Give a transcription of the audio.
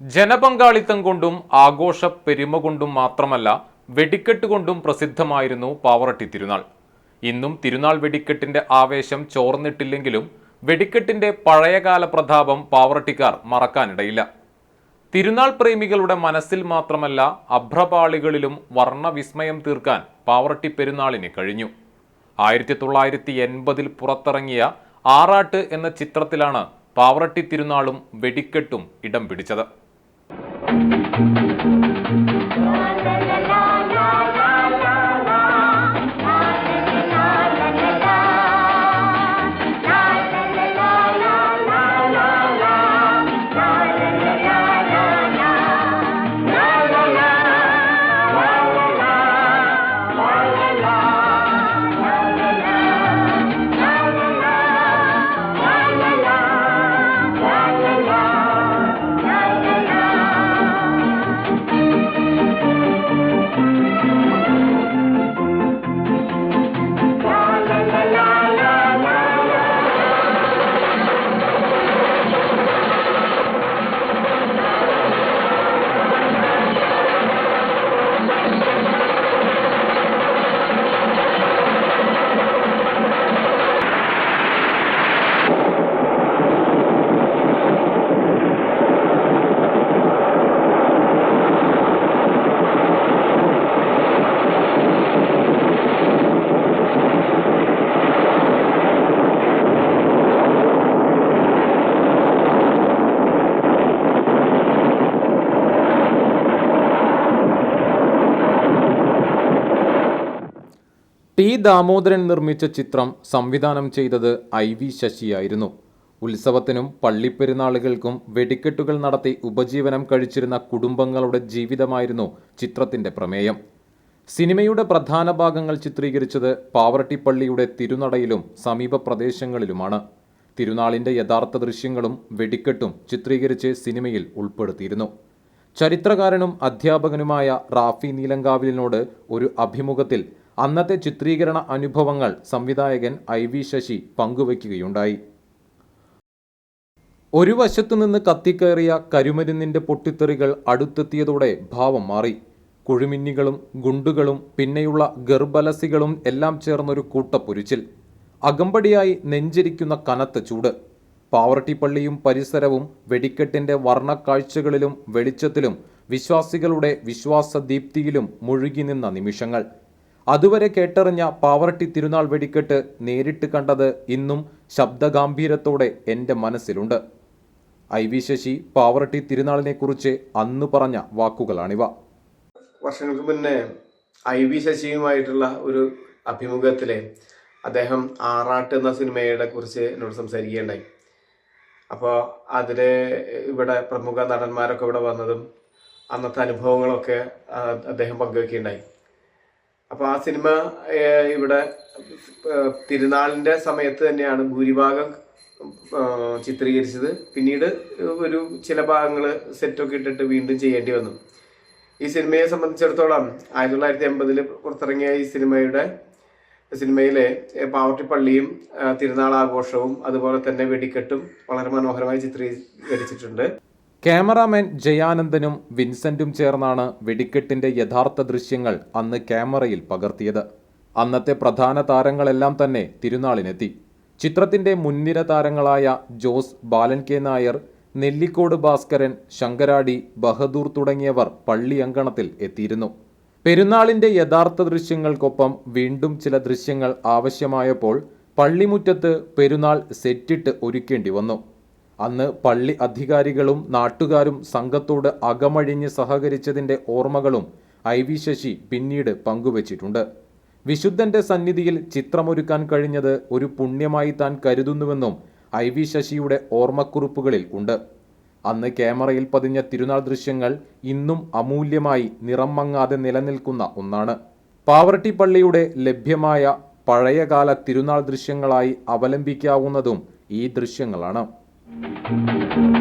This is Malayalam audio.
ജനപങ്കാളിത്തം കൊണ്ടും ആഘോഷ പെരുമ കൊണ്ടും മാത്രമല്ല വെടിക്കെട്ട് കൊണ്ടും പ്രസിദ്ധമായിരുന്നു പാവറട്ടി തിരുനാൾ. ഇന്നും തിരുനാൾ വെടിക്കെട്ടിന്റെ ആവേശം ചോർന്നിട്ടില്ലെങ്കിലും വെടിക്കെട്ടിന്റെ പഴയകാല പ്രതാപം പാവറട്ടിക്കാർ മറക്കാനിടയില്ല. തിരുനാൾ പ്രേമികളുടെ മനസ്സിൽ മാത്രമല്ല അഭ്രപാളികളിലും വർണവിസ്മയം തീർക്കാൻ പാവറട്ടി പെരുന്നാളിന് കഴിഞ്ഞു. ആയിരത്തി തൊള്ളായിരത്തി എൺപതിൽ പുറത്തിറങ്ങിയ ആറാട്ട് എന്ന ചിത്രത്തിലാണ് പാവറട്ടി തിരുനാളും വെടിക്കെട്ടും ഇടം പിടിച്ചത്. Thank you. ടി ദാമോദരൻ നിർമ്മിച്ച ചിത്രം സംവിധാനം ചെയ്തത് ഐ വി ശശിയായിരുന്നു. ഉത്സവത്തിനും പള്ളിപ്പെരുന്നാളുകൾക്കും വെടിക്കെട്ടുകൾ നടത്തി ഉപജീവനം കഴിച്ചിരുന്ന കുടുംബങ്ങളുടെ ജീവിതമായിരുന്നു ചിത്രത്തിന്റെ പ്രമേയം. സിനിമയുടെ പ്രധാന ഭാഗങ്ങൾ ചിത്രീകരിച്ചത് പാവറട്ടിപ്പള്ളിയുടെ തിരുനടയിലും സമീപ പ്രദേശങ്ങളിലുമാണ്. തിരുനാളിന്റെ യഥാർത്ഥ ദൃശ്യങ്ങളും വെടിക്കെട്ടും ചിത്രീകരിച്ച് സിനിമയിൽ ഉൾപ്പെടുത്തിയിരുന്നു. ചരിത്രകാരനും അധ്യാപകനുമായ റാഫി നീലങ്കാവിലിനോട് ഒരു അഭിമുഖത്തിൽ അന്നത്തെ ചിത്രീകരണ അനുഭവങ്ങൾ സംവിധായകൻ ഐ വി ശശി പങ്കുവയ്ക്കുകയുണ്ടായി. ഒരു വശത്തുനിന്ന് കത്തിക്കയറിയ കരുമരുന്നിന്റെ പൊട്ടിത്തെറികൾ അടുത്തെത്തിയതോടെ ഭാവം മാറി. കുഴിമിന്നികളും ഗുണ്ടുകളും പിന്നെയുള്ള ഗർഭലസികളും എല്ലാം ചേർന്നൊരു കൂട്ടപ്പൊരിച്ചിൽ. അകമ്പടിയായി നെഞ്ചിരിക്കുന്ന കനത്ത ചൂട്. പാവർട്ടിപ്പള്ളിയും പരിസരവും വെടിക്കെട്ടിന്റെ വർണക്കാഴ്ചകളിലും വെളിച്ചത്തിലും വിശ്വാസികളുടെ വിശ്വാസദീപ്തിയിലും മുഴുകി നിന്ന നിമിഷങ്ങൾ. അതുവരെ കേട്ടറിഞ്ഞ പാവറട്ടി തിരുനാൾ വെടിക്കെട്ട് നേരിട്ട് കണ്ടത് ഇന്നും ശബ്ദഗാംഭീര്യത്തോടെ എന്റെ മനസ്സിലുണ്ട്. ഐ വി ശശി പാവറട്ടി തിരുനാളിനെക്കുറിച്ച് അന്ന് പറഞ്ഞ വാക്കുകളാണിവ. വർഷങ്ങൾക്ക് മുന്നേ ഐ വി ശശിയുമായിട്ടുള്ള ഒരു അഭിമുഖത്തിലെ അദ്ദേഹം ആറാട്ട് എന്ന സിനിമയുടെ കുറിച്ച് എന്നോട് സംസാരിക്കുകയുണ്ടായി. അപ്പോൾ അതിൽ ഇവിടെ പ്രമുഖ നടന്മാരൊക്കെ ഇവിടെ വന്നതും അന്നത്തെ അനുഭവങ്ങളൊക്കെ അദ്ദേഹം പങ്കുവെക്കുകയുണ്ടായി. അപ്പോൾ ആ സിനിമ ഇവിടെ തിരുനാളിന്റെ സമയത്ത് തന്നെയാണ് ഭൂരിഭാഗം ചിത്രീകരിച്ചത്. പിന്നീട് ഒരു ചില ഭാഗങ്ങൾ സെറ്റൊക്കെ ഇട്ടിട്ട് വീണ്ടും ചെയ്യേണ്ടി വന്നു. ഈ സിനിമയെ സംബന്ധിച്ചിടത്തോളം ആയിരത്തി തൊള്ളായിരത്തി എൺപതിൽ പുറത്തിറങ്ങിയ ഈ സിനിമയുടെ സിനിമയിലെ പാവട്ടിപ്പള്ളിയും തിരുനാൾ ആഘോഷവും അതുപോലെ തന്നെ വെടിക്കെട്ടും വളരെ മനോഹരമായി ചിത്രീകരിച്ചിട്ടുണ്ട്. ക്യാമറാമാൻ ജയാനന്ദനും വിൻസെന്റും ചേർന്നാണ് വെടിക്കെട്ടിന്റെ യഥാർത്ഥ ദൃശ്യങ്ങൾ അന്ന് ക്യാമറയിൽ പകർത്തിയത്. അന്നത്തെ പ്രധാന താരങ്ങളെല്ലാം തന്നെ തിരുനാളിനെത്തി. ചിത്രത്തിന്റെ മുൻനിര താരങ്ങളായ ജോസ് ബാലൻ കെ നായർ നെല്ലിക്കോട് ഭാസ്കരൻ ശങ്കരാടി ബഹദൂർ തുടങ്ങിയവർ പള്ളി അങ്കണത്തിൽ എത്തിയിരുന്നു. പെരുന്നാളിന്റെ യഥാർത്ഥ ദൃശ്യങ്ങൾക്കൊപ്പം വീണ്ടും ചില ദൃശ്യങ്ങൾ ആവശ്യമായപ്പോൾ പള്ളിമുറ്റത്ത് പെരുന്നാൾ സെറ്റിട്ട് ഒരുക്കേണ്ടി വന്നു. അന്ന് പള്ളി അധികാരികളും നാട്ടുകാരും സംഘത്തോട് അകമഴിഞ്ഞ് സഹകരിച്ചതിന്റെ ഓർമ്മകളും ഐ വി ശശി പിന്നീട് പങ്കുവച്ചിട്ടുണ്ട്. വിശുദ്ധന്റെ സന്നിധിയിൽ ചിത്രമൊരുക്കാൻ കഴിഞ്ഞത് ഒരു പുണ്യമായി താൻ കരുതുന്നുവെന്നും ഐ വി ശശിയുടെ ഓർമ്മക്കുറിപ്പുകളിൽ ഉണ്ട്. അന്ന് ക്യാമറയിൽ പതിഞ്ഞ തിരുനാൾ ദൃശ്യങ്ങൾ ഇന്നും അമൂല്യമായി നിറം മങ്ങാതെ നിലനിൽക്കുന്ന ഒന്നാണ്. പാവർട്ടി പള്ളിയുടെ ലഭ്യമായ പഴയകാല തിരുനാൾ ദൃശ്യങ്ങളായി അവലംബിക്കാവുന്നതും ഈ ദൃശ്യങ്ങളാണ്. Thank you.